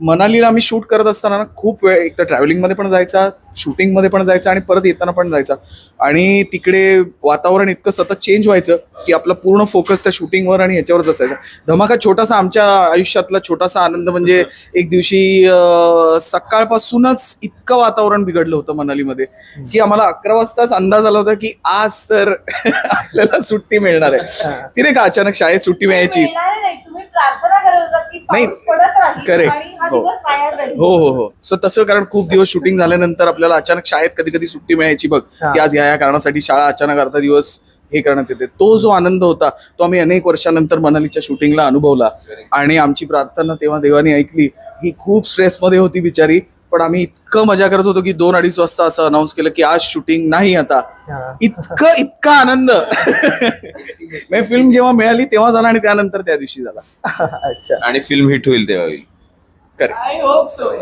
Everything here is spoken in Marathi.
मनालीला आम्ही शूट करत असताना ना खूप वेळ एक तर ट्रॅव्हलिंगमध्ये पण जायचा शूटिंगमध्ये पण जायचा आणि परत येताना पण जायचा. आणि तिकडे वातावरण इतकं सतत चेंज व्हायचं की आपला पूर्ण फोकस त्या शूटिंगवर आणि ह्याच्यावरच असायचा. धमाका छोटासा आमच्या आयुष्यातला छोटासा आनंद म्हणजे एक दिवशी सकाळपासूनच इतकं वातावरण बिघडलं होतं मनालीमध्ये की आम्हाला अकरा वाजताच अंदाज आला होता की आज तर आपल्याला सुट्टी मिळणार आहे. ती नाही का अचानक शाळेत सुट्टी मिळायची? प्रार्थना करत होता की नाही, पाऊस पडत राहील correct. आणि हा हो. दिवस वाया जाईल. हो हो हो. सो तसं कारण खूप दिवस शूटिंग झाल्यानंतर आपल्याला अचानक शाळेत कधी कधी सुट्टी मिळायची बघ की आज या या कारणासाठी शाळा अचानक अर्धा दिवस हे करण्यात येते. तो जो आनंद होता तो आम्ही अनेक वर्षानंतर मनालीच्या शूटिंगला अनुभवला. आणि आमची प्रार्थना तेव्हा देवाने ऐकली. ही खूप स्ट्रेसमध्ये होती बिचारी. पण आम्ही इतकं मजा करत होतो की दोन अडीच वाजता असं अनाऊन्स केलं की आज शूटिंग नाही आता. इतकं इतका आनंद. फिल्म जेव्हा मिळाली तेव्हा झाला आणि त्यानंतर त्या दिवशी झाला. अच्छा. आणि फिल्म हिट होईल तेव्हा होईल. Correct I hope so